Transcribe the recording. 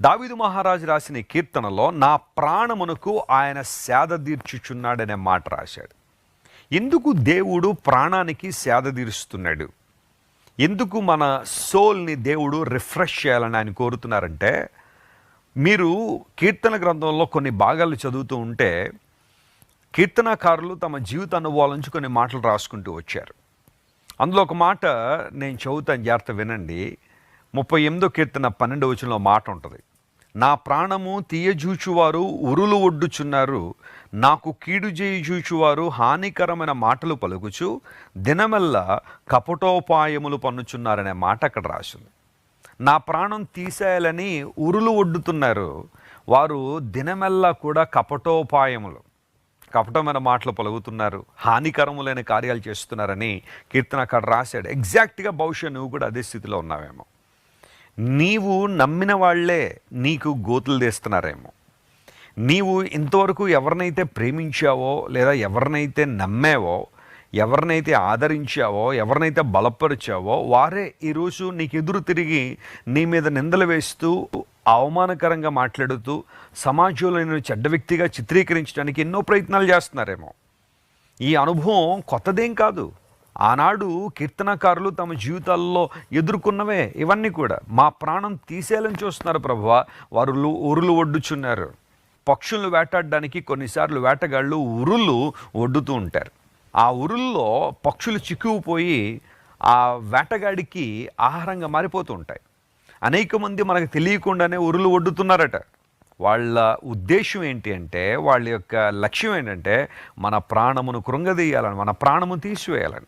దావిదు మహారాజు రాసిన కీర్తనలో నా ప్రాణమునకు ఆయన సేద తీర్చుచున్నాడనే మాట రాశాడు. ఎందుకు దేవుడు ప్రాణానికి సేద తీరుస్తున్నాడు? ఎందుకు మన సోల్ని దేవుడు రిఫ్రెష్ చేయాలని ఆయన కోరుతున్నారంటే మీరు కీర్తన గ్రంథంలో కొన్ని భాగాలు చదువుతూ ఉంటే కీర్తనకారులు తమ జీవిత అనుభవాల నుంచి కొన్ని మాటలు రాసుకుంటూ వచ్చారు. అందులో ఒక మాట నేను చదువుతాను జాగ్రత్త వినండి. ముప్పై ఎనిమిదో కీర్తన పన్నెండు వచనంలో మాట ఉంటుంది. నా ప్రాణము తీయజూచువారు ఉరులు ఒడ్డుచున్నారు. నాకు కీడు చేయుచూచువారు హానికరమైన మాటలు పలుకుచు దినమెల్లా కపటోపాయములు పన్నుచున్నారనే మాట అక్కడ రాసింది. నా ప్రాణం తీసేయాలని ఉరులు ఒడ్డుతున్నారు. వారు దినమెల్లా కూడా కపటోపాయములు కపటమైన మాటలు పలుకుతున్నారు హానికరములైన కార్యాలు చేస్తున్నారని కీర్తన అక్కడ రాశాడు. ఎగ్జాక్ట్గా బహుశా నువ్వు కూడా అదే స్థితిలో ఉన్నావేమో. నీవు నమ్మిన వాళ్ళే నీకు గోతులు తీస్తున్నారేమో. నీవు ఇంతవరకు ఎవరినైతే ప్రేమించావో లేదా ఎవరినైతే నమ్మావో ఎవరినైతే ఆదరించావో ఎవరినైతే బలపరిచావో వారే ఈరోజు నీకు ఎదురు తిరిగి నీ మీద నిందలు వేస్తూ అవమానకరంగా మాట్లాడుతూ సమాజంలో నేను చెడ్డ వ్యక్తిగా చిత్రీకరించడానికి ఎన్నో ప్రయత్నాలు చేస్తున్నారేమో. ఈ అనుభవం కొత్తదేం కాదు. ఆనాడు కీర్తనకారులు తమ జీవితాల్లో ఎదుర్కొన్నవే ఇవన్నీ కూడా. మా ప్రాణం తీసేయాలని చూస్తున్నారు ప్రభువ. వరులు ఉరులు ఒడ్డుచున్నారు. పక్షులను వేటాడడానికి కొన్నిసార్లు వేటగాళ్ళు ఉరులు ఒడ్డుతూ ఉంటారు. ఆ ఉరుల్లో పక్షులు చిక్కుకుపోయి ఆ వేటగాడికి ఆహారంగా మారిపోతూ ఉంటాయి. అనేక మంది మనకు తెలియకుండానే ఉరులు ఒడ్డుతున్నారట. వాళ్ళ ఉద్దేశం ఏంటి అంటే వాళ్ళ యొక్క లక్ష్యం ఏంటంటే మన ప్రాణమును కృంగదీయాలని మన ప్రాణము తీసివేయాలని.